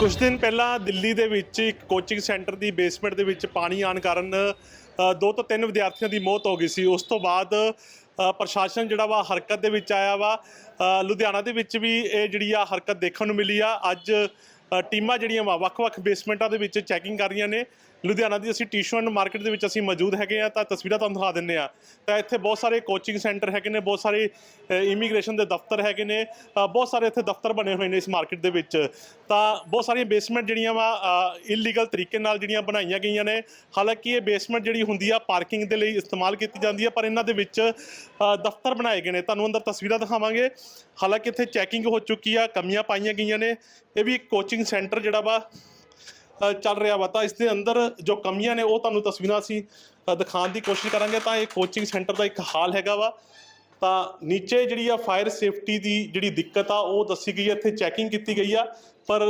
ਕੁਝ ਦਿਨ ਪਹਿਲਾਂ ਦਿੱਲੀ ਦੇ ਵਿੱਚ ਇੱਕ ਕੋਚਿੰਗ ਸੈਂਟਰ ਦੀ ਬੇਸਮੈਂਟ ਦੇ ਵਿੱਚ ਪਾਣੀ ਆਉਣ ਕਾਰਨ ਦੋ ਤੋਂ ਤਿੰਨ ਵਿਦਿਆਰਥੀਆਂ ਦੀ ਮੌਤ ਹੋ ਗਈ ਸੀ। ਉਸ ਤੋਂ ਬਾਅਦ ਪ੍ਰਸ਼ਾਸਨ ਜਿਹੜਾ ਵਾ ਹਰਕਤ ਦੇ ਵਿੱਚ ਆਇਆ ਵਾ। ਲੁਧਿਆਣਾ ਦੇ ਵਿੱਚ ਵੀ ਇਹ ਜਿਹੜੀ ਆ ਹਰਕਤ ਦੇਖਣ ਨੂੰ ਮਿਲੀ ਆ। ਅੱਜ ਟੀਮਾਂ ਜਿਹੜੀਆਂ ਵਾ ਵੱਖ-ਵੱਖ ਬੇਸਮੈਂਟਾਂ ਦੇ ਵਿੱਚ ਚੈਕਿੰਗ ਕਰ ਰਹੀਆਂ ਨੇ। ਲੁਧਿਆਣਾ ਦੀ ਅਸੀਂ ਟਿਊਸ਼ਨ ਮਾਰਕੀਟ ਦੇ ਵਿੱਚ ਅਸੀਂ ਮੌਜੂਦ ਹੈਗੇ ਆ, ਤਾਂ ਤਸਵੀਰਾਂ ਤੁਹਾਨੂੰ ਦਿਖਾ ਦਿੰਨੇ ਆ। ਤਾਂ ਇੱਥੇ ਬਹੁਤ ਸਾਰੇ ਕੋਚਿੰਗ ਸੈਂਟਰ ਹੈਗੇ ਨੇ, ਬਹੁਤ ਸਾਰੇ ਇਮੀਗ੍ਰੇਸ਼ਨ ਦੇ ਦਫ਼ਤਰ ਹੈਗੇ ਨੇ ਬਹੁਤ ਸਾਰੇ ਇੱਥੇ ਦਫ਼ਤਰ ਬਣੇ ਹੋਏ ਨੇ ਇਸ ਮਾਰਕੀਟ ਦੇ ਵਿੱਚ। ਤਾਂ ਬਹੁਤ ਸਾਰੀਆਂ ਬੇਸਮੈਂਟ ਜਿਹੜੀਆਂ ਵਾ ਇਲੀਗਲ ਤਰੀਕੇ ਨਾਲ ਜਿਹੜੀਆਂ ਬਣਾਈਆਂ ਗਈਆਂ ਨੇ। ਹਾਲਾਂਕਿ ਇਹ ਬੇਸਮੈਂਟ ਜਿਹੜੀ ਹੁੰਦੀ ਆ ਪਾਰਕਿੰਗ ਦੇ ਲਈ ਇਸਤੇਮਾਲ ਕੀਤੀ ਜਾਂਦੀ ਹੈ ਪਰ ਇਹਨਾਂ ਦੇ ਵਿੱਚ ਦਫ਼ਤਰ ਬਣਾਏ ਗਏ ਨੇ। ਤੁਹਾਨੂੰ ਅੰਦਰ ਤਸਵੀਰਾਂ ਦਿਖਾਵਾਂਗੇ। ਹਾਲਾਂਕਿ ਇੱਥੇ ਚੈਕਿੰਗ ਹੋ ਚੁੱਕੀ ਆ, ਕਮੀਆਂ ਪਾਈਆਂ ਗਈਆਂ ਨੇ। ਇਹ ਵੀ ਇੱਕ ਕੋਚਿੰਗ ਸੈਂਟਰ ਜਿਹੜਾ ਵਾ ਚੱਲ ਰਿਹਾ ਵਾ। ਤਾਂ ਇਸ ਦੇ ਅੰਦਰ ਜੋ ਕਮੀਆਂ ਨੇ, ਉਹ ਤੁਹਾਨੂੰ ਤਸਵੀਰਾਂ ਅਸੀਂ ਦਿਖਾਉਣ ਦੀ ਕੋਸ਼ਿਸ਼ ਕਰਾਂਗੇ। ਤਾਂ ਇਹ ਕੋਚਿੰਗ ਸੈਂਟਰ ਦਾ ਇੱਕ ਹਾਲ ਹੈਗਾ ਵਾ। ਤਾਂ ਨੀਚੇ ਜਿਹੜੀ ਆ ਫਾਇਰ ਸੇਫਟੀ ਦੀ ਜਿਹੜੀ ਦਿੱਕਤ ਆ, ਉਹ ਦੱਸੀ ਗਈ ਹੈ ਇੱਥੇ ਚੈਕਿੰਗ ਕੀਤੀ ਗਈ ਆ। ਪਰ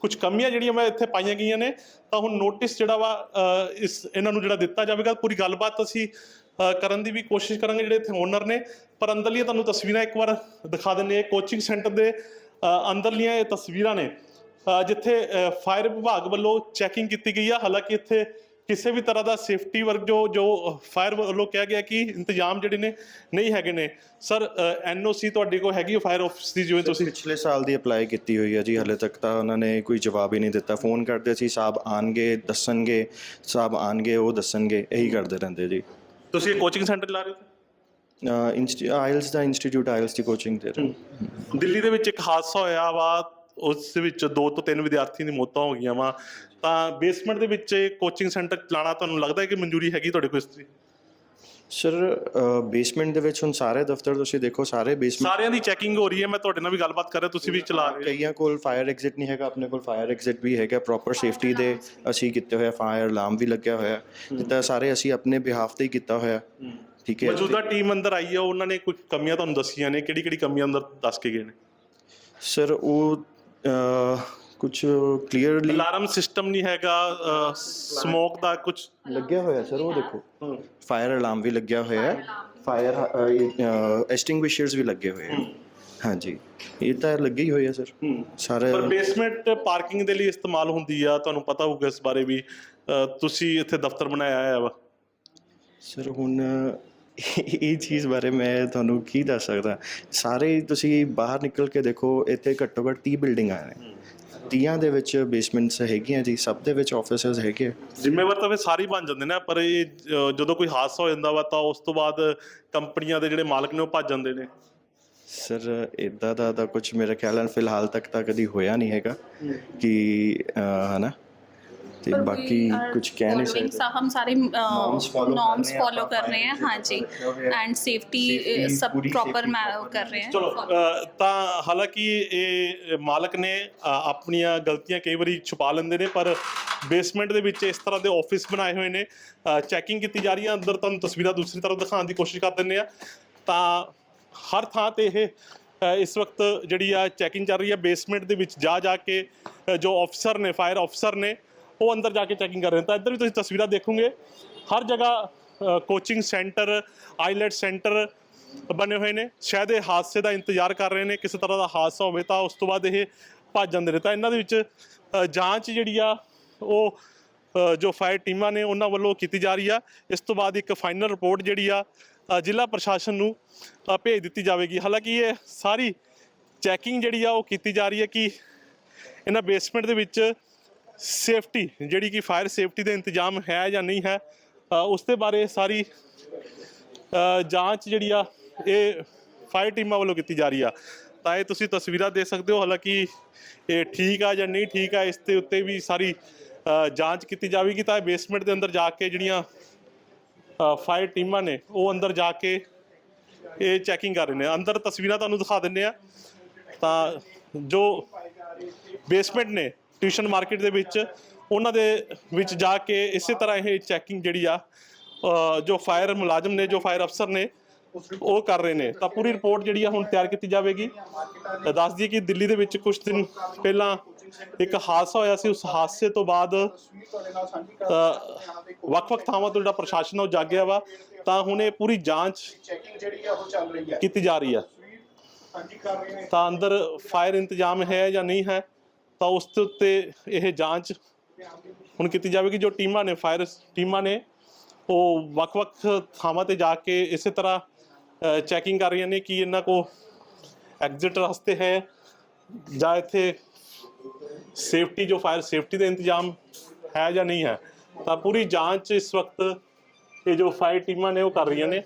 ਕੁਝ ਕਮੀਆਂ ਜਿਹੜੀਆਂ ਮੈਂ ਇੱਥੇ ਪਾਈਆਂ ਗਈਆਂ ਨੇ, ਤਾਂ ਹੁਣ ਨੋਟਿਸ ਜਿਹੜਾ ਵਾ ਇਸ, ਇਹਨਾਂ ਨੂੰ ਜਿਹੜਾ ਦਿੱਤਾ ਜਾਵੇਗਾ। ਪੂਰੀ ਗੱਲਬਾਤ ਅਸੀਂ ਕਰਨ ਦੀ ਵੀ ਕੋਸ਼ਿਸ਼ ਕਰਾਂਗੇ ਜਿਹੜੇ ਇੱਥੇ ਓਨਰ ਨੇ। ਪਰ ਅੰਦਰਲੀਆਂ ਤੁਹਾਨੂੰ ਤਸਵੀਰਾਂ ਇੱਕ ਵਾਰ ਦਿਖਾ ਦਿੰਨੇ ਆ ਕੋਚਿੰਗ ਸੈਂਟਰ ਦੇ ਅੰਦਰਲੀਆਂ ਇਹ ਤਸਵੀਰਾਂ ਨੇ। ਜਿੱਥੇ ਫਾਇਰ ਵਿਭਾਗ ਵੱਲੋਂ ਚੈਕਿੰਗ ਕੀਤੀ ਗਈ ਆ। ਹਾਲਾਂਕਿ ਇੱਥੇ ਕਿਸੇ ਵੀ ਤਰ੍ਹਾਂ ਦਾ ਸੇਫਟੀ ਵਰਕ ਜੋ ਜੋ ਫਾਇਰ ਵੱਲੋਂ ਕਿਹਾ ਗਿਆ ਕਿ ਇੰਤਜ਼ਾਮ ਜਿਹੜੇ ਨੇ ਨਹੀਂ ਹੈਗੇ ਨੇ। ਸਰ ਐਨਓਸੀ ਤੁਹਾਡੇ ਕੋਲ ਹੈਗੀ ਫਾਇਰ ਆਫਿਸ ਦੀ ਜਿਵੇਂ ਤੁਸੀਂ ਪਿਛਲੇ ਸਾਲ ਦੀ ਅਪਲਾਈ ਕੀਤੀ ਹੋਈ ਹੈ ਜੀ। ਹਲੇ ਤੱਕ ਤਾਂ ਉਹਨਾਂ ਨੇ ਕੋਈ ਜਵਾਬ ਹੀ ਨਹੀਂ ਦਿੱਤਾ। ਫੋਨ ਕਰਦੇ ਸੀ ਸਾਹਿਬ ਆਣਗੇ ਦੱਸਣਗੇ ਸਾਹਿਬ ਆਣਗੇ ਉਹ ਦੱਸਣਗੇ ਇਹੀ ਕਰਦੇ ਰਹਿੰਦੇ ਜੀ। ਤੁਸੀਂ ਇਹ ਕੋਚਿੰਗ ਸੈਂਟਰ ਲਾ ਰਹੇ ਹੋ? ਆਇਲਸ ਦਾ ਇੰਸਟੀਚਿਊਟ ਆਇਲਸ ਦੀ ਕੋਚਿੰਗ ਦੇ ਰਹੇ ਦਿੱਲੀ ਦੇ ਵਿੱਚ ਇੱਕ ਹਾਦਸਾ ਹੋਇਆ ਵਾ। ਉਸ ਵਿੱਚ ਦੋ ਤੋਂ ਤਿੰਨ ਵਿਦਿਆਰਥੀਆਂ ਦੀ ਮੌਤਾਂ ਹੋ ਗਈਆਂ ਵਾ। ਤਾਂ ਬੇਸਮੈਂਟ ਦੇ ਵਿੱਚ ਕੋਚਿੰਗ ਸੈਂਟਰ ਚਲਾਉਣਾ ਤੁਹਾਨੂੰ ਲੱਗਦਾ ਹੈ ਕਿ ਮਨਜ਼ੂਰੀ ਹੈਗੀ ਤੁਹਾਡੇ ਕੋਲ ਇਸ ਦੀ? ਸਰ ਬੇਸਮੈਂਟ ਦੇ ਵਿੱਚ ਹੁਣ ਸਾਰੇ ਦਫ਼ਤਰ ਤੁਸੀਂ ਦੇਖੋ ਸਾਰੇ ਬੇਸਮੈਂਟ ਸਾਰਿਆਂ ਦੀ ਚੈਕਿੰਗ ਹੋ ਰਹੀ ਹੈ ਮੈਂ ਤੁਹਾਡੇ ਨਾਲ ਵੀ ਗੱਲਬਾਤ ਕਰ ਰਿਹਾ ਤੁਸੀਂ ਵੀ ਚਲਾ ਰਹੇ ਹੋ। ਕਈਆਂ ਕੋਲ ਫਾਇਰ ਐਗਜ਼ਿਟ ਨਹੀਂ ਹੈਗਾ ਆਪਣੇ ਕੋਲ ਫਾਇਰ ਐਗਜ਼ਿਟ ਵੀ ਹੈਗਾ ਪ੍ਰੋਪਰ ਸੇਫਟੀ ਦੇ ਅਸੀਂ ਕੀਤੇ ਹੋਇਆ ਫਾਇਰ ਅਲਾਰਮ ਵੀ ਲੱਗਿਆ ਹੋਇਆ। ਜਿੱਦਾਂ ਸਾਰੇ ਅਸੀਂ ਆਪਣੇ ਬਿਹਾਫ ਤੇ ਹੀ ਕੀਤਾ ਹੋਇਆ। ਠੀਕ ਹੈ। ਮੌਜੂਦਾ ਟੀਮ ਅੰਦਰ ਆਈ ਹੈ ਉਹਨਾਂ ਨੇ ਕੁਝ ਕਮੀਆਂ ਤੁਹਾਨੂੰ ਦੱਸੀਆਂ ਨੇ ਕਿਹੜੀ ਕਿਹੜੀ ਕਮੀਆਂ ਅੰਦਰ ਦੱਸ ਕੇ ਗਏ ਨੇ? ਸਰ ਉਹ ਕੁਝ ਕਲੀਅਰਲੀ ਅਲਾਰਮ ਸਿਸਟਮ ਨਹੀਂ ਹੈਗਾ ਸਮੋਕ ਦਾ ਕੁਝ ਲੱਗਿਆ ਹੋਇਆ ਸਰ ਉਹ ਦੇਖੋ। ਫਾਇਰ ਅਲਾਰਮ ਵੀ ਲੱਗਿਆ ਹੋਇਆ ਹੈ। ਫਾਇਰ ਐਸਟਿੰਗੁਇਸ਼ਰਸ ਵੀ ਲੱਗੇ ਹੋਏ ਹੈ। ਹਾਂਜੀ। ਇਹ ਤਾਂ ਲੱਗੇ ਹੀ ਹੋਏ ਆ ਸਰ ਸਾਰੇ ਪਰ ਬੇਸਮੈਂਟ ਪਾਰਕਿੰਗ ਦੇ ਲਈ ਇਸਤੇਮਾਲ ਹੁੰਦੀ ਆ ਤੁਹਾਨੂੰ ਪਤਾ ਹੋਊਗਾ ਇਸ ਬਾਰੇ ਵੀ। ਤੁਸੀਂ ਇੱਥੇ ਦਫ਼ਤਰ ਬਣਾਇਆ ਹੋਇਆ ਵਾ। ਸਰ ਹੁਣ ਇਹ ਚੀਜ਼ ਬਾਰੇ ਮੈਂ ਤੁਹਾਨੂੰ ਕੀ ਦੱਸ ਸਕਦਾ? ਸਾਰੇ ਤੁਸੀਂ ਬਾਹਰ ਨਿਕਲ ਕੇ ਦੇਖੋ ਇੱਥੇ ਘੱਟੋ ਘੱਟ 30 ਬਿਲਡਿੰਗਾਂ ਨੇ। ਤੀਆਂ ਦੇ ਵਿੱਚ ਬੇਸਮੈਂਟਸ ਹੈਗੀਆਂ ਜੀ ਸਭ ਦੇ ਵਿੱਚ ਆਫਿਸਸ ਹੈਗੇ। ਜ਼ਿੰਮੇਵਾਰ ਤਾਂ ਫਿਰ ਸਾਰੇ ਹੀ ਬਣ ਜਾਂਦੇ ਨੇ ਪਰ ਇਹ ਅ, ਜਦੋਂ ਕੋਈ ਹਾਦਸਾ ਹੋ ਜਾਂਦਾ ਵਾ ਤਾਂ ਉਸ ਤੋਂ ਬਾਅਦ ਕੰਪਨੀਆਂ ਦੇ ਜਿਹੜੇ ਮਾਲਕ ਨੇ ਉਹ ਭੱਜ ਜਾਂਦੇ ਨੇ। ਸਰ ਇਦਾਂ ਦਾ ਤਾਂ ਕੁਝ ਮੇਰੇ ਖਿਆਲ ਨਾਲ ਫਿਲਹਾਲ ਤੱਕ ਤਾਂ ਕਦੀ ਹੋਇਆ ਨਹੀਂ ਹੈਗਾ ਕਿ ਅਹ, ਹਨਾ? ਤੇ ਬਾਕੀ ਕੁਝ ਕਹਿ ਨਹੀਂ फॉलोइंग ਸਕਦੇ हम सारे Norms follow नॉर्म्स कर रहे हैं, फॉलो कर रहे हैं हाँ जी है। एंड सेफ्टी Safety, सब पूरी प्रॉपर safety कर रहे हैं ਚਲੋ ਅ, ਤਾਂ ਹਾਲਾਂਕਿ ਇਹ ਮਾਲਕ ਨੇ ਅ, ਆਪਣੀਆਂ ਗਲਤੀਆਂ ਕਈ ਵਾਰੀ ਛੁਪਾ ਲੈਂਦੇ ਨੇ ਪਰ ਬੇਸਮੈਂਟ ਦੇ ਵਿੱਚ ਇਸ ਤਰ੍ਹਾਂ ਦੇ ਆਫਿਸ ਬਣਾਏ ਹੋਏ ਨੇ ਚੈਕਿੰਗ ਕੀਤੀ ਜਾ ਰਹੀ ਹੈ ਅੰਦਰ ਤੁਹਾਨੂੰ ਤਸਵੀਰਾਂ ਦੂਸਰੀ ਤਰਫ ਦਿਖਾਉਣ ਦੀ ਕੋਸ਼ਿਸ਼ ਕਰ ਦਿੰਦੇ ਆ ਤਾਂ ਹਰ ਥਾਂ ਤੇ ਇਹ ਅ, ਇਸ ਵਕਤ ਜਿਹੜੀ ਆ ਚੈਕਿੰਗ ਚੱਲ ਰਹੀ ਹੈ ਬੇਸਮੈਂਟ ਦੇ ਵਿੱਚ ਜਾ ਜਾ ਕੇ ਅ, ਜੋ ਅਫਸਰ ਨੇ ਫਾਇਰ ਅਫਸਰ ਨੇ ਉਹ ਅੰਦਰ ਜਾ ਕੇ ਚੈਕਿੰਗ ਕਰ ਰਹੇ ਨੇ। ਤਾਂ ਇੱਧਰ ਵੀ ਤੁਸੀਂ ਤਸਵੀਰਾਂ ਦੇਖੋਗੇ। ਹਰ ਜਗ੍ਹਾ ਕੋਚਿੰਗ ਸੈਂਟਰ ਆਈਲੈਟ ਸੈਂਟਰ ਬਣੇ ਹੋਏ ਨੇ। ਸ਼ਾਇਦ ਇਹ ਹਾਦਸੇ ਦਾ ਇੰਤਜ਼ਾਰ ਕਰ ਰਹੇ ਨੇ, ਕਿਸੇ ਤਰ੍ਹਾਂ ਦਾ ਹਾਦਸਾ ਹੋਵੇ ਤਾਂ ਉਸ ਤੋਂ ਬਾਅਦ ਇਹ ਭੱਜ ਜਾਂਦੇ ਨੇ। ਤਾਂ ਇਹਨਾਂ ਦੇ ਵਿੱਚ ਜਾਂਚ ਜਿਹੜੀ ਆ, ਉਹ ਜੋ ਫਾਇਰ ਟੀਮਾਂ ਨੇ, ਉਹਨਾਂ ਵੱਲੋਂ ਕੀਤੀ ਜਾ ਰਹੀ ਆ। ਇਸ ਤੋਂ ਬਾਅਦ ਇੱਕ ਫਾਈਨਲ ਰਿਪੋਰਟ ਜਿਹੜੀ ਆ ਜ਼ਿਲ੍ਹਾ ਪ੍ਰਸ਼ਾਸਨ ਨੂੰ ਭੇਜ ਦਿੱਤੀ ਜਾਵੇਗੀ। ਹਾਲਾਂਕਿ ਇਹ ਸਾਰੀ ਚੈਕਿੰਗ ਜਿਹੜੀ ਆ, ਉਹ ਕੀਤੀ ਜਾ ਰਹੀ ਹੈ ਕਿ ਇਹਨਾਂ ਬੇਸਮੈਂਟ ਦੇ ਵਿੱਚ ਸੇਫਟੀ, ਜਿਹੜੀ ਕਿ ਫਾਇਰ ਸੇਫਟੀ ਦਾ ਇੰਤਜ਼ਾਮ ਹੈ ਜਾਂ ਨਹੀਂ ਹੈ ਉਸ ਦੇ ਬਾਰੇ ਸਾਰੀ ਜਾਂਚ ਜਿਹੜੀ ਆ, ਇਹ ਫਾਇਰ ਟੀਮਾਂ ਵੱਲੋਂ ਕੀਤੀ ਜਾ ਰਹੀ ਆ। ਤਾਂ ਇਹ ਤੁਸੀਂ ਤਸਵੀਰਾਂ ਦੇ ਸਕਦੇ ਹੋ, ਹਾਲਾਂਕਿ ਇਹ ਠੀਕ ਆ ਜਾਂ ਨਹੀਂ ਠੀਕ ਆ, ਇਸ ਦੇ ਉੱਤੇ ਵੀ ਸਾਰੀ ਜਾਂਚ ਕੀਤੀ ਜਾਵੇਗੀ। ਤਾਂ ਬੇਸਮੈਂਟ ਦੇ ਅੰਦਰ ਜਾ ਕੇ ਜਿਹੜੀਆਂ ਫਾਇਰ ਟੀਮਾਂ ਨੇ, ਉਹ ਅੰਦਰ ਜਾ ਕੇ ਇਹ ਚੈਕਿੰਗ ਕਰ ਰਹੇ ਨੇ। ਅੰਦਰ ਤਸਵੀਰਾਂ ਤੁਹਾਨੂੰ ਦਿਖਾ ਦਿੰਨੇ ਆ। ਤਾਂ ਜੋ ਬੇਸਮੈਂਟ ਨੇ ਟਿਊਸ਼ਨ ਮਾਰਕੀਟ ਦੇ ਵਿੱਚ, ਉਹਨਾਂ ਦੇ ਵਿੱਚ ਜਾ ਕੇ ਇਸੇ ਤਰ੍ਹਾਂ ਇਹ ਚੈਕਿੰਗ ਜਿਹੜੀ ਆ ਜੋ ਫਾਇਰ ਮੁਲਾਜ਼ਮ ਨੇ, ਜੋ ਫਾਇਰ ਅਫਸਰ ਨੇ, ਉਹ ਕਰ ਰਹੇ ਨੇ। ਤਾਂ ਪੂਰੀ ਰਿਪੋਰਟ ਜਿਹੜੀ ਆ ਹੁਣ ਤਿਆਰ ਕੀਤੀ ਜਾਵੇਗੀ। ਤਾਂ ਦੱਸ ਦਈਏ ਕਿ ਦਿੱਲੀ ਦੇ ਵਿੱਚ ਕੁਝ ਦਿਨ ਪਹਿਲਾਂ ਇੱਕ ਹਾਦਸਾ ਹੋਇਆ ਸੀ। ਉਸ ਹਾਦਸੇ ਤੋਂ ਬਾਅਦ ਵੱਖ-ਵੱਖ ਥਾਵਾਂ ਤੋਂ ਜਿਹੜਾ ਪ੍ਰਸ਼ਾਸਨ ਉਹ ਜਾਗਿਆ ਵਾ। ਤਾਂ ਹੁਣ ਇਹ ਪੂਰੀ ਜਾਂਚ ਚੈਕਿੰਗ ਜਿਹੜੀ ਆ ਉਹ ਚੱਲ ਰਹੀ ਹੈ ਕੀਤੀ ਜਾ ਰਹੀ ਆ। ਤਾਂ ਅੰਦਰ ਫਾਇਰ ਇੰਤਜ਼ਾਮ ਹੈ ਜਾਂ ਨਹੀਂ ਹੈ? ਤਾਂ ਉਸ ਦੇ ਉੱਤੇ ਇਹ ਜਾਂਚ ਹੁਣ ਕੀਤੀ ਜਾਵੇਗੀ। ਜੋ ਟੀਮਾਂ ਨੇ ਫਾਇਰ ਟੀਮਾਂ ਨੇ, ਉਹ ਵੱਖ-ਵੱਖ ਥਾਵਾਂ ਤੇ ਜਾ ਕੇ ਇਸੇ ਤਰ੍ਹਾਂ ਚੈਕਿੰਗ ਕਰ ਰਹੀਆਂ ਨੇ ਕਿ ਇਹਨਾਂ ਕੋ ਐਗਜ਼ਿਟ ਰਸਤੇ ਹੈ ਜਾਂ ਇੱਥੇ ਸੇਫਟੀ ਜੋ ਫਾਇਰ ਸੇਫਟੀ ਦਾ ਇੰਤਜ਼ਾਮ ਹੈ ਜਾਂ ਨਹੀਂ ਹੈ। ਤਾਂ ਪੂਰੀ ਜਾਂਚ ਇਸ ਵਕਤ ਇਹ ਜੋ ਫਾਇਰ ਟੀਮਾਂ ਨੇ ਉਹ ਕਰ ਰਹੀਆਂ ਨੇ।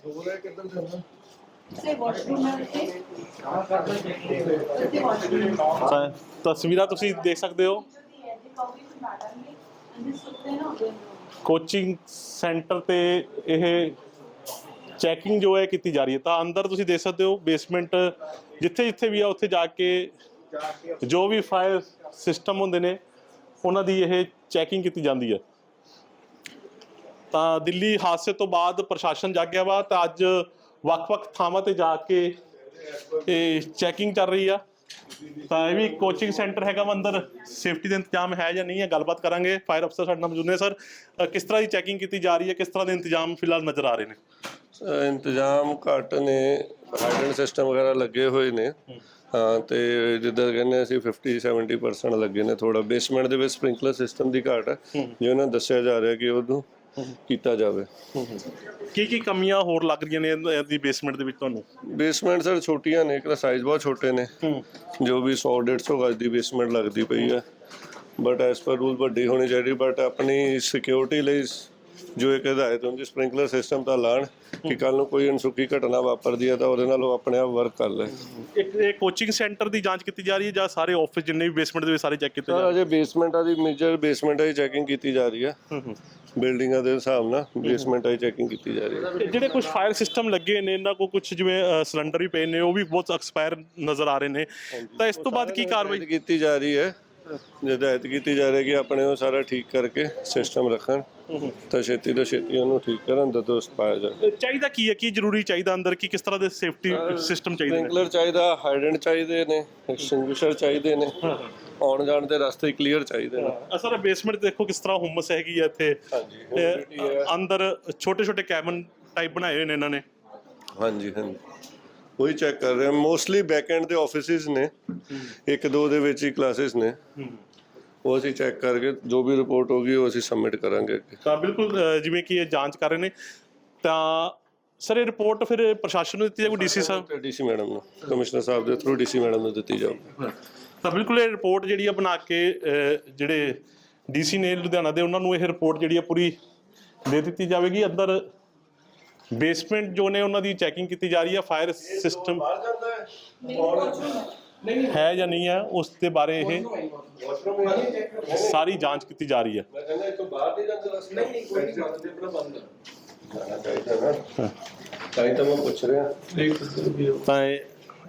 ਤਸਵੀਰਾਂ ਤੁਸੀਂ ਦੇਖ ਸਕਦੇ ਹੋ। ਕੋਚਿੰਗ ਸੈਂਟਰ ਤੇ ਇਹ ਚੈਕਿੰਗ ਜੋ ਹੈ ਕੀਤੀ ਜਾ ਰਹੀ ਹੈ। ਤਾਂ ਅੰਦਰ ਤੁਸੀਂ ਦੇਖ ਸਕਦੇ ਹੋ ਬੇਸਮੈਂਟ ਜਿੱਥੇ ਜਿੱਥੇ ਵੀ ਆ, ਉੱਥੇ ਜਾ ਕੇ ਜੋ ਵੀ ਫਾਇਰ ਸਿਸਟਮ ਹੁੰਦੇ ਨੇ, ਉਹਨਾਂ ਦੀ ਇਹ ਚੈਕਿੰਗ ਕੀਤੀ ਜਾਂਦੀ ਹੈ। ਤਾਂ ਦਿੱਲੀ ਹਾਦਸੇ ਤੋਂ ਬਾਅਦ ਪ੍ਰਸ਼ਾਸਨ ਜਾਗਿਆ ਵਾ। ਤਾਂ ਅੱਜ ਵੱਖ-ਵੱਖ ਥਾਵਾਂ ਤੇ ਜਾ ਕੇ ਇਹ ਚੈਕਿੰਗ ਚੱਲ ਰਹੀ ਆ। ਤਾਂ ਇਹ ਵੀ ਕੋਚਿੰਗ ਸੈਂਟਰ ਹੈਗਾ ਵਾ ਅੰਦਰ। ਸੇਫਟੀ ਦਾ ਇੰਤਜ਼ਾਮ ਹੈ ਜਾਂ ਨਹੀਂ ਹੈ ਗੱਲਬਾਤ ਕਰਾਂਗੇ। ਫਾਇਰ ਅਫਸਰ ਸਾਡੇ ਨਾਲ ਮੌਜੂਦ ਨੇ ਸਰ ਅ, ਕਿਸ ਤਰ੍ਹਾਂ ਦੀ ਚੈਕਿੰਗ ਕੀਤੀ ਜਾ ਰਹੀ ਹੈ? ਕਿਸ ਤਰ੍ਹਾਂ ਦੇ ਇੰਤਜ਼ਾਮ ਫਿਲਹਾਲ ਨਜ਼ਰ ਆ ਰਹੇ ਨੇ? ਅਹ ਇੰਤਜ਼ਾਮ ਘੱਟ ਨੇ। ਹਾਈਡਰੈਂਟ ਸਿਸਟਮ ਵਗੈਰਾ ਲੱਗੇ ਹੋਏ ਨੇ। ਹਾਂ। ਤੇ ਜਿੱਦਾਂ ਕਹਿੰਦੇ ਅਸੀਂ 50 70% ਲੱਗੇ ਨੇ ਥੋੜਾ ਬੇਸਮੈਂਟ ਦੇ ਵਿੱਚ ਸਪ੍ਰਿੰਕਲਰ ਸਿਸਟਮ ਦੀ ਘਾਟ ਹੈ। ਜੋ ਇਹਨਾਂ ਨੂੰ ਦੱਸਿਆ ਜਾ ਰਿਹਾ ਕਿ ਉਹਨੂੰ ਕੀਤਾ ਜਾਵੇ। ਕੀ ਕੀ ਕਮੀਆਂ ਹੋਰ ਲੱਗ ਰਹੀਆਂ ਨੇ ਇਹਦੀ- ਬੇਸਮੈਂਟ ਦੇ ਵਿੱਚ ਤੁਹਾਨੂੰ? ਬੇਸਮੈਂਟ ਸਰ ਛੋਟੀਆਂ ਨੇ ਇੱਕ ਤਾਂ ਸਾਈਜ਼ ਬਹੁਤ ਛੋਟੇ ਨੇ। ਜੋ ਵੀ 100 150 ਗਜ ਦੀ ਬੇਸਮੈਂਟ ਲੱਗਦੀ ਪਈ ਹੈ। ਬਟ ਐਸ ਪਰ ਰੂਲ ਵੱਡੀ ਹੋਣੀ ਚਾਹੀਦੀ ਬਟ ਆਪਣੀ ਸਿਕਿਉਰਿਟੀ ਲਈ ਜੋ ਇੱਕ ਹਦਾਇਤ ਹੁੰਦੀ ਸਪ੍ਰਿੰਕਲਰ ਸਿਸਟਮ ਤਾਂ ਲਾਣ ਕਿ ਕੱਲ ਨੂੰ ਕੋਈ ਅਨਸੁਖੀ ਘਟਨਾ ਵਾਪਰਦੀ ਹੈ ਤਾਂ ਉਹਦੇ ਨਾਲ ਉਹ ਆਪਣੇ ਆਪ ਵਰਕ ਕਰ ਲੈ ਇੱਕ ਇਹ ਕੋਚਿੰਗ ਸੈਂਟਰ ਦੀ ਜਾਂਚ ਕੀਤੀ ਜਾ ਰਹੀ ਹੈ ਜਾਂ ਸਾਰੇ ਆਫਿਸ ਜਿੰਨੇ ਵੀ ਬੇਸਮੈਂਟ ਦੇ ਵਿੱਚ ਸਾਰੇ ਚੈੱਕ ਕੀਤੇ ਜਾ ਸਰ ਅਜੇ ਬੇਸਮੈਂਟਾਂ ਦੀ ਮੇਜਰ ਬੇਸਮੈਂਟਾਂ ਦੀ ਚੈਕਿੰਗ ਕੀਤੀ ਜਾ ਰਹੀ ਹੈ। ਬਿਲਡਿੰਗਾਂ ਦੇ ਹਿਸਾਬ ਨਾਲ ਬੇਸਮੈਂਟਾਂ ਦੀ ਚੈਕਿੰਗ ਕੀਤੀ ਜਾ ਰਹੀ ਹੈ। ਜਿਹੜੇ ਕੁਝ ਫਾਇਰ ਸਿਸਟਮ ਲੱਗੇ ਨੇ ਇਹਨਾਂ ਕੋ ਕੁਝ ਜਿਵੇਂ ਸਿਲੰਡਰ ਵੀ ਪਏ ਨੇ ਉਹ ਵੀ ਬਹੁਤ ਐਕਸਪਾਇਰ ਨਜ਼ਰ ਆ ਰਹੇ ਨੇ। ਤਾਂ ਇਸ ਤੋਂ ਬਾਅਦ ਕੀ ਕਾਰਵਾਈ ਕੀਤੀ ਜਾ ਰਹੀ ਹੈ। ਹਦਾਇਤ ਕੀਤੀ ਜਾ ਰਹੀ ਹੈ ਕਿ ਆਪਣੇ ਉਹ ਸਾਰਾ ਠੀਕ ਕਰਕੇ ਸਿਸਟਮ ਰੱਖਣ। ਤਾਂ ਛੇਤੀ ਤੋਂ ਛੇਤੀ ਉਹਨੂੰ ਠੀਕ ਕਰਨ ਦਦੋਸਤ ਪਾਇਆ ਜਾਵੇ। ਚਾਹੀਦਾ ਕੀ ਹੈ? ਕੀ ਜ਼ਰੂਰੀ ਚਾਹੀਦਾ ਅੰਦਰ? ਕੀ ਕਿਸ ਤਰ੍ਹਾਂ ਦੇ ਸੇਫਟੀ ਸਿਸਟਮ ਚਾਹੀਦੇ ਨੇ? ਸਪ੍ਰਿੰਕਲਰ ਚਾਹੀਦਾ ਹਾਈਡੈਂਟ ਚਾਹੀਦੇ ਨੇ ਐਕਸਟਿੰਗੁਇਸ਼ਰ ਚਾਹੀਦੇ ਨੇ ਆਉਣ ਜਾਣ ਦੇ ਰਸਤੇ ਕਲੀਅਰ ਚਾਹੀਦੇ ਨੇ। ਅਸਰ ਬੇਸਮੈਂਟ ਦੇਖੋ ਕਿਸ ਤਰ੍ਹਾਂ ਹੁਮਸ ਹੈਗੀ ਹੈ ਇੱਥੇ। ਹਾਂਜੀ ਅੰਦਰ ਛੋਟੇ ਛੋਟੇ ਕੈਬਨ ਟਾਈਪ ਬਣਾਏ ਹੋਏ ਨੇ ਇਹਨਾਂ ਨੇ। ਹਾਂਜੀ ਹਾਂਜੀ। ਉਹੀ ਚੈੱਕ ਕਰ ਰਹੇ। ਹਾਂ ਮੋਸਟਲੀ ਬੈਕ ਐਂਡ ਦੇ ਆਫਿਸਿਸ ਨੇ। ਇੱਕ ਦੋ ਦੇ ਵਿੱਚ ਹੀ ਕਲਾਸਿਸ ਨੇ। ਉਹ ਅਸੀਂ ਚੈੱਕ ਕਰਕੇ ਜੋ ਵੀ ਰਿਪੋਰਟ ਹੋਗੀ ਉਹ ਅਸੀਂ ਸਬਮਿਟ ਕਰਾਂਗੇ ਅੱਗੇ। ਤਾਂ ਬਿਲਕੁਲ ਅ, ਜਿਵੇਂ ਕਿ ਇਹ ਜਾਂਚ ਕਰ ਰਹੇ ਨੇ ਤਾਂ ਸਰ ਇਹ ਰਿਪੋਰਟ ਫਿਰ ਪ੍ਰਸ਼ਾਸਨ ਨੂੰ ਦਿੱਤੀ ਜਾਊਗੀ ਡੀਸੀ ਸਾਹਿਬ? ਡੀਸੀ ਮੈਡਮ ਨੂੰ। ਕਮਿਸ਼ਨਰ ਸਾਹਿਬ ਦੇ ਥਰੂ ਡੀਸੀ ਮੈਡਮ ਨੂੰ ਦਿੱਤੀ ਜਾਊਗੀ ਤਾਂ ਬਿਲਕੁਲ ਇਹ ਰਿਪੋਰਟ ਜਿਹੜੀ ਆ ਬਣਾ ਕੇ ਅ, ਜਿਹੜੇ ਡੀਸੀ ਨੇ ਲੁਧਿਆਣਾ ਦੇ ਉਹਨਾਂ ਨੂੰ ਇਹ ਰਿਪੋਰਟ ਜਿਹੜੀ ਆ ਪੂਰੀ ਦੇ ਦਿੱਤੀ ਜਾਵੇਗੀ। ਅੰਦਰ ਬੇਸਮੈਂਟ ਜੋ ਨੇ ਉਹਨਾਂ ਦੀ ਚੈਕਿੰਗ ਕੀਤੀ ਜਾ ਰਹੀ ਹੈ ਫਾਇਰ ਸਿਸਟਮ ਹੈ ਜਾਂ ਨਹੀਂ ਹੈ ਉਸ ਦੇ ਬਾਰੇ ਇਹ ਸਾਰੀ ਜਾਂਚ ਕੀਤੀ ਜਾ ਰਹੀ ਹੈ। ਮੈਂ ਕਹਿੰਦਾ ਇਥੋਂ ਬਾਹਰ ਨਹੀਂ ਜਾਂਦਾ ਰਸਤਾ। ਨਹੀਂ ਨਹੀਂ ਕੋਈ ਨਹੀਂ ਬੰਦ ਆਪਣਾ ਬੰਦ ਤਾਂ ਹੀ ਤਾਂ ਮੈਂ ਪੁੱਛ ਰਿਹਾ। ਤਾਂ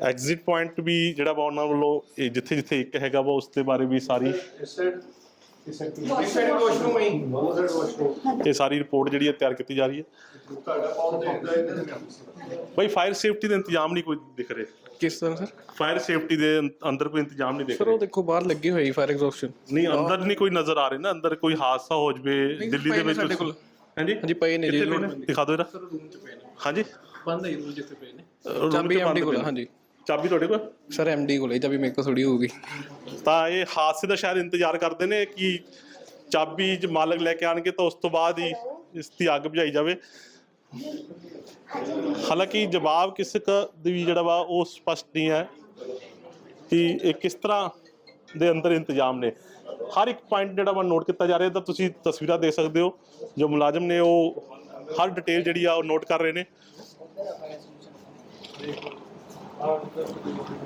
ਐਗਜ਼ਿਟ ਪੁਆਇੰਟ ਵੀ ਜਿਹੜਾ ਵਾ ਉਹਨਾਂ ਵੱਲੋਂ ਜਿੱਥੇ ਜਿੱਥੇ ਇੱਕ ਹੈਗਾ ਵਾ ਉਸ ਦੇ ਬਾਰੇ ਵੀ ਸਾਰੀ ਵਾਸ਼ਰੂਮ ਹੈ ਵਾਸ਼ਰੂਮ ਇਹ ਸਾਰੀ ਰਿਪੋਰਟ ਜਿਹੜੀ ਹੈ ਤਿਆਰ ਕੀਤੀ ਜਾ ਰਹੀ ਹੈ। ਤੁਹਾਡਾ ਕੌਣ ਦੇਖਦਾ ਇੱਧਰ ਬਈ ਫਾਇਰ ਸੇਫਟੀ ਦਾ ਇੰਤਜ਼ਾਮ ਨਹੀਂ ਕੋਈ ਦਿਖ ਰਿਹਾ। ਕਿਸ ਤਰ੍ਹਾਂ ਸਰ? ਫਾਇਰ ਸੇਫਟੀ ਦੇ ਅੰ- ਅੰਦਰ ਕੋਈ ਇੰਤਜ਼ਾਮ ਨਹੀਂ ਦਿਖ ਸਰ ਰਿਹਾ। ਉਹ ਦੇਖੋ ਬਾਹਰ ਲੱਗੀ ਹੋਈ ਫਾਇਰ ਐਗਜ਼ੌਸਸ਼ਨ ਨਹੀਂ ਅੰਦਰ ਨਹੀਂ ਕੋਈ ਨਜ਼ਰ ਆ ਰਿਹਾ ਨਾ ਅੰਦਰ ਕੋਈ ਹਾਦਸਾ ਹੋ ਜਵੇ ਦਿੱਲੀ ਪਏ ਦੇ ਨੇ ਵਿੱਚ ਸਾਡੇ ਕੋਲ। ਹਾਂਜੀ? ਹਾਂਜੀ ਪਏ ਨੇ ਜੀ ਕਿੱਥੇ ਪਏ ਲੋੜ ਨੇ? ਦਿਖਾ ਦਿਓ ਜਰਾ। ਰੂਮ ਚ ਪਏ ਨੇ। ਹਾਂਜੀ? ਬੰਦ ਹੈ ਰੂਮ ਜਿੱਥੇ ਪਏ ਨੇ। ਚਾਬੀ ਐਮਡੀ ਕੋਲ ਪਏ। ਹਾਂਜੀ। ਚਾਬੀ ਤੁਹਾਡੇ ਕੋਲ? ਸਰ ਐਮਡੀ ਕੋਲ ਹੈ ਚਾਬੀ ਮੇਰੇ ਕੋਲ ਥੋੜੀ ਹੋਊਗੀ। ਤਾਂ ਇਹ ਹਾਦਸੇ ਦਾ ਸ਼ਾਇਦ ਇੰਤਜ਼ਾਰ ਕਰਦੇ ਨੇ ਕਿ ਚਾਬੀ ਜ ਮਾਲਕ ਲੈ ਕੇ ਆਣਗੇ ਤਾਂ ਉਸ ਤੋਂ ਬਾਅਦ ਹੀ ਇਸ ਦੀ ਅੱਗ ਬੁਝਾਈ ਜਾਵੇ। ਹਾਲਾਂਕਿ ਜਵਾਬ ਕਿਸੇ ਕ ਦੀ ਵੀ ਜਿਹੜਾ ਵਾ ਉਹ ਸਪਸ਼ਟ ਨਹੀਂ ਹੈ ਕਿ ਇਹ ਕਿਸ ਤਰ੍ਹਾਂ ਦੇ ਅੰਦਰ ਇੰਤਜ਼ਾਮ ਨੇ। ਹਰ ਇੱਕ ਪੁਆਇੰਟ ਜਿਹੜਾ ਵਾ ਨੋਟ ਕੀਤਾ ਜਾ ਰਿਹਾ ਤਾਂ ਤੁਸੀਂ ਤਸਵੀਰਾਂ ਦੇਖ ਸਕਦੇ ਹੋ। ਜੋ ਮੁਲਾਜ਼ਮ ਨੇ ਉਹ ਹਰ ਡਿਟੇਲ ਜਿਹੜੀ ਆ ਉਹ ਨੋਟ ਕਰ ਰਹੇ ਨੇ।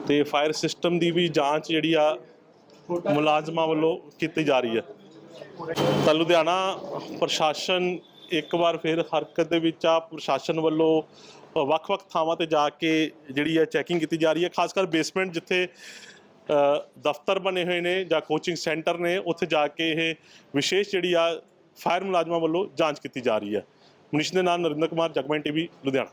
ਤੇ ਫਾਇਰ ਸਿਸਟਮ ਦੀ ਵੀ ਜਾਂਚ ਜਿਹੜੀ ਆ ਮੁਲਾਜ਼ਮਾਂ ਵੱਲੋਂ ਕੀਤੀ ਜਾ ਰਹੀ ਹੈ। ਤਾਂ ਲੁਧਿਆਣਾ ਪ੍ਰਸ਼ਾਸਨ ਇੱਕ ਵਾਰ ਫਿਰ ਹਰਕਤ ਦੇ ਵਿੱਚ ਆ। ਪ੍ਰਸ਼ਾਸਨ ਵੱਲੋਂ ਵੱਖ-ਵੱਖ ਥਾਵਾਂ ਤੇ ਜਾ ਕੇ ਜਿਹੜੀ ਹੈ ਚੈਕਿੰਗ ਕੀਤੀ ਜਾ ਰਹੀ ਹੈ। ਖਾਸ ਕਰ ਬੇਸਮੈਂਟ ਜਿੱਥੇ ਦਫ਼ਤਰ ਬਣੇ ਹੋਏ ਨੇ ਜਾਂ ਕੋਚਿੰਗ ਸੈਂਟਰ ਨੇ, ਉੱਥੇ ਜਾ ਕੇ ਇਹ ਵਿਸ਼ੇਸ਼ ਜਿਹੜੀ ਆ ਫਾਇਰ ਮੁਲਾਜ਼ਮਾਂ ਵੱਲੋਂ ਜਾਂਚ ਕੀਤੀ ਜਾ ਰਹੀ ਹੈ। ਮਨੀਸ਼ ਦੇ ਨਾਲ ਨਰਿੰਦਰ ਕੁਮਾਰ, ਜਗਮੈਨ ਟੀਵੀ, ਲੁਧਿਆਣਾ।